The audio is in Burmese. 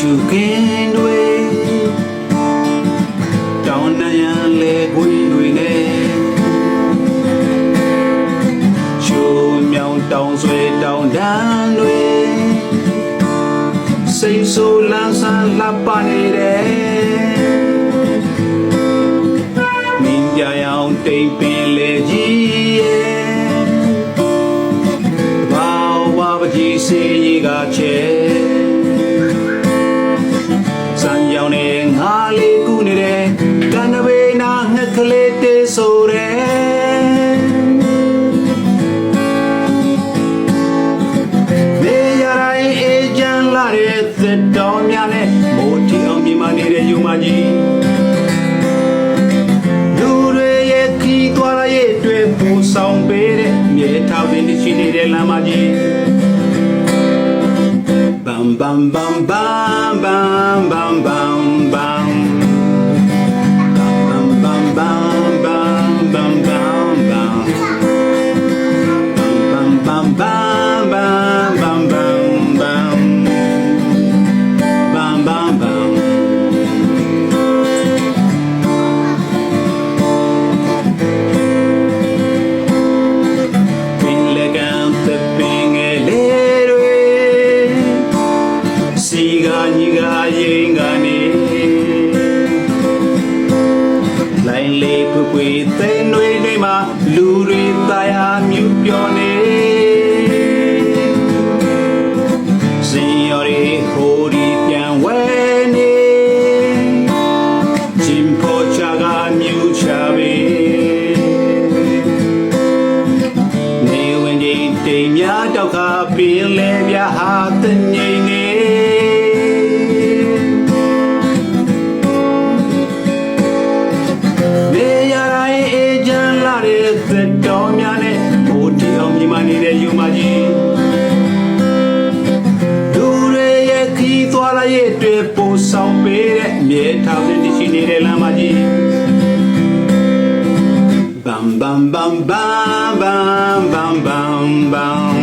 စုခင်တွေတောင်းနံရန်လေခွေတွေနဲ့ချိုးမြောင်တောင်းဆွဲတောင်းတန်းတွေစိတ်ဆိုးလန်းဆန်းလှပနေတယ်မင်းကြရောင်တိမ်ပင်လေကြီးရဲ့ဘာဝပ က်ကလေးတေးဆိုတဲ့နေရတိုင်းအေးချမ်းလာတဲ့သစ်တော်များနဲ့မိုးထီအောင်မြင်မနေတဲ့ယူမကြီးလူတွေရဲ့ခီးသွားရရဲ့တွေ့ပူဆောင်ပေးတဲ့မြေထောက်တင်ရှိနေတဲ့လမ်းမကြီး Bam bam bam bam bam bam bam bam လေးဖွပွေသိန်းတွေတွေမှာလူတွေသားရမြူပြောနေစင်ရော်ရီဟိုဒီပြန်ဝဲနေချင်ဖို့ချာကမြူချပေနေဝင်ကြီးတိမ်များတောက်ခါပင်လဲပြဟာတငိမ့်နေနေ သစ်တော်များနဲ့ဘိုးတီအောင်မြင်မနေတဲ့ယူမကြီးလူတွေရဲ့ခီးသွားလာရဲ့တွေ့ပို့ဆောင်ပေးတဲ့မြေထောင်တင်ရှိနေတဲ့လမ်းမကြီး Bam bam bam bam bam bam bam bam bam